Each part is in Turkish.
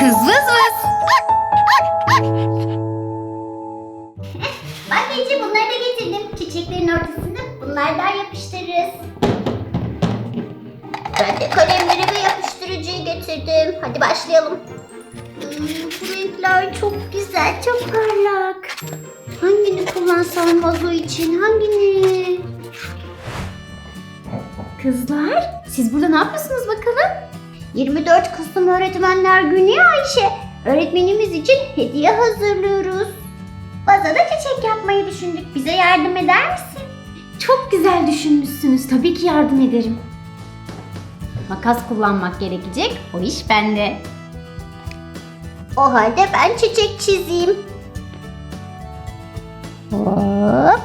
Kız vız vız. Bak Ece bunları da getirdim. Çiçeklerin ortasına bunlardan yapıştırırız. Ben de kalemleri ve yapıştırıcıyı getirdim. Hadi başlayalım. Hmm, bu renkler çok güzel, çok parlak. Hangini kullansam vazo için, hangini? Kızlar siz burada ne yapıyorsunuz bakalım? 24 Kasım Öğretmenler Günü Ayşe. Öğretmenimiz için hediye hazırlıyoruz. Vazoda çiçek yapmayı düşündük. Bize yardım eder misin? Çok güzel düşünmüşsünüz. Tabii ki yardım ederim. Makas kullanmak gerekecek. O iş bende. O halde ben çiçek çizeyim. Hop.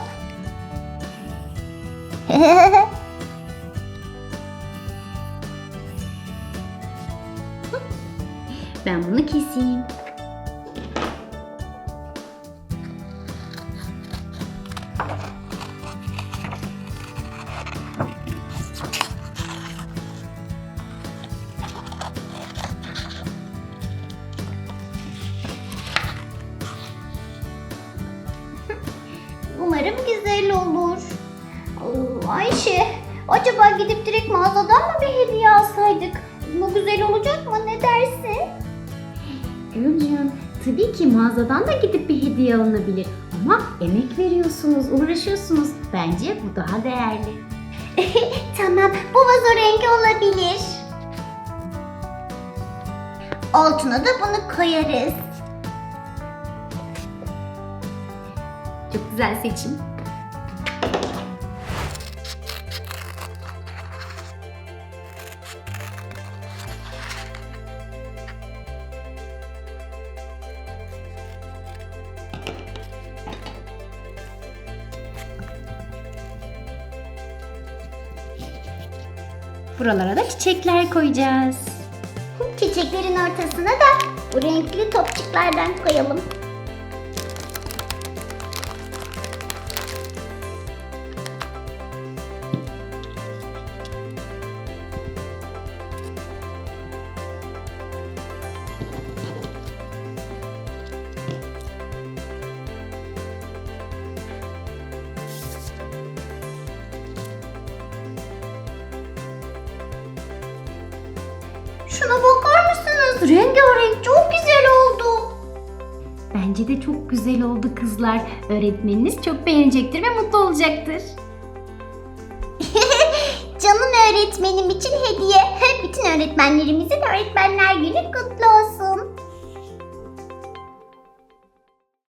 Ben bunu keseyim. Umarım güzel olur. Ayşe, acaba gidip direkt mağazadan mı bir hediye alsaydık? Bu güzel olacak mı? Ne dersin? Gülcüğüm tabii ki mağazadan da gidip bir hediye alınabilir. Ama emek veriyorsunuz, uğraşıyorsunuz. Bence bu daha değerli. Tamam, bu vazo rengi olabilir. Altına da bunu koyarız. Çok güzel seçim. Buralara da çiçekler koyacağız. Çiçeklerin ortasına da bu renkli topçuklardan koyalım. Şuna bakar mısınız? Rengarenk çok güzel oldu. Bence de çok güzel oldu kızlar. Öğretmeniniz çok beğenecektir ve mutlu olacaktır. Canım öğretmenim için hediye. Bütün öğretmenlerimizin Öğretmenler Günü kutlu